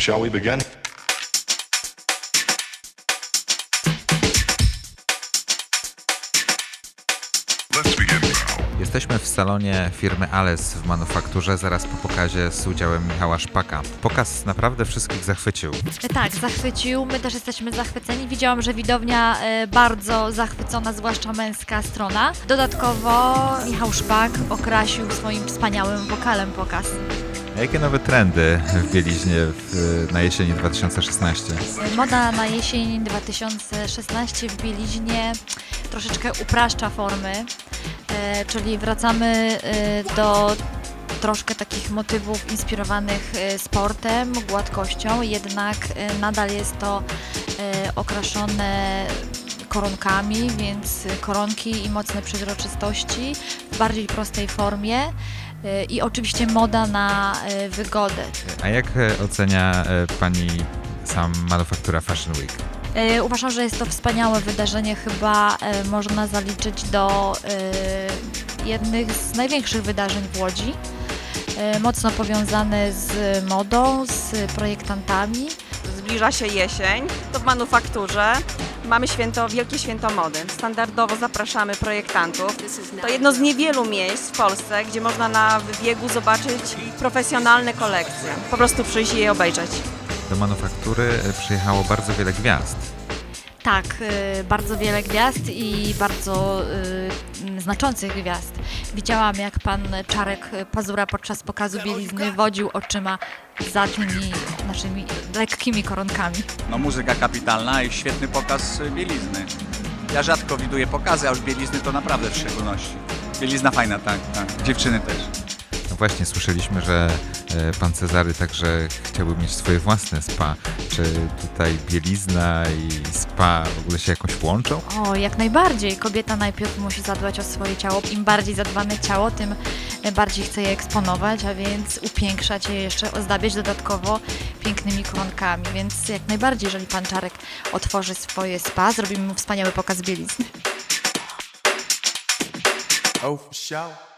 Shall we begin? Let's begin now. Jesteśmy w salonie firmy Ales w manufakturze zaraz po pokazie z udziałem Michała Szpaka. Pokaz naprawdę wszystkich zachwycił. Tak, zachwycił. My też jesteśmy zachwyceni. Widziałam, że widownia e, bardzo zachwycona, zwłaszcza męska strona. Dodatkowo Michał Szpak okrasił swoim wspaniałym wokalem pokaz. Jakie nowe trendy w bieliźnie w, na jesieni 2016? Moda na jesień 2016 w bieliźnie troszeczkę upraszcza formy, e, czyli wracamy e, do troszkę takich motywów inspirowanych e, sportem, gładkością, jednak nadal jest to okraszone koronkami, więc koronki i mocne przezroczystości w bardziej prostej formie i oczywiście moda na e, wygodę, A jak e, ocenia e, Pani sam manufaktura Fashion Week? Uważam, że jest to wspaniałe wydarzenie. Chyba można zaliczyć do jednych z największych wydarzeń w Łodzi. Mocno powiązane z modą, z projektantami. Zbliża się jesień, to w manufakturze mamy święto, wielkie święto mody. Standardowo zapraszamy projektantów. To jedno z niewielu miejsc w Polsce, gdzie można na wybiegu zobaczyć profesjonalne kolekcje. Po prostu przyjść i je obejrzeć. Do manufaktury przyjechało bardzo wiele gwiazd. Tak, e, bardzo wiele gwiazd i bardzo e, znaczących gwiazd. Widziałam, jak pan Czarek Pazura podczas pokazu bielizny wodził oczyma za tymi naszymi lekkimi koronkami. No muzyka kapitalna i świetny pokaz y, bielizny. Ja rzadko widuję pokazy, a już bielizny to naprawdę w szczególności. Bielizna fajna, tak, tak. Dziewczyny też. No właśnie, słyszeliśmy, że e, Pan Cezary także chciałby mieć swoje własne spa. Czy tutaj bielizna i spa w ogóle się jakoś łączą? O, jak najbardziej. Kobieta najpierw musi zadbać o swoje ciało. Im bardziej zadbane ciało, tym bardziej chce je eksponować, a więc upiększać je jeszcze, ozdabiać dodatkowo pięknymi koronkami. Więc jak najbardziej, jeżeli pan Czarek otworzy swoje spa, zrobimy mu wspaniały pokaz bielizny. Oh, for sure.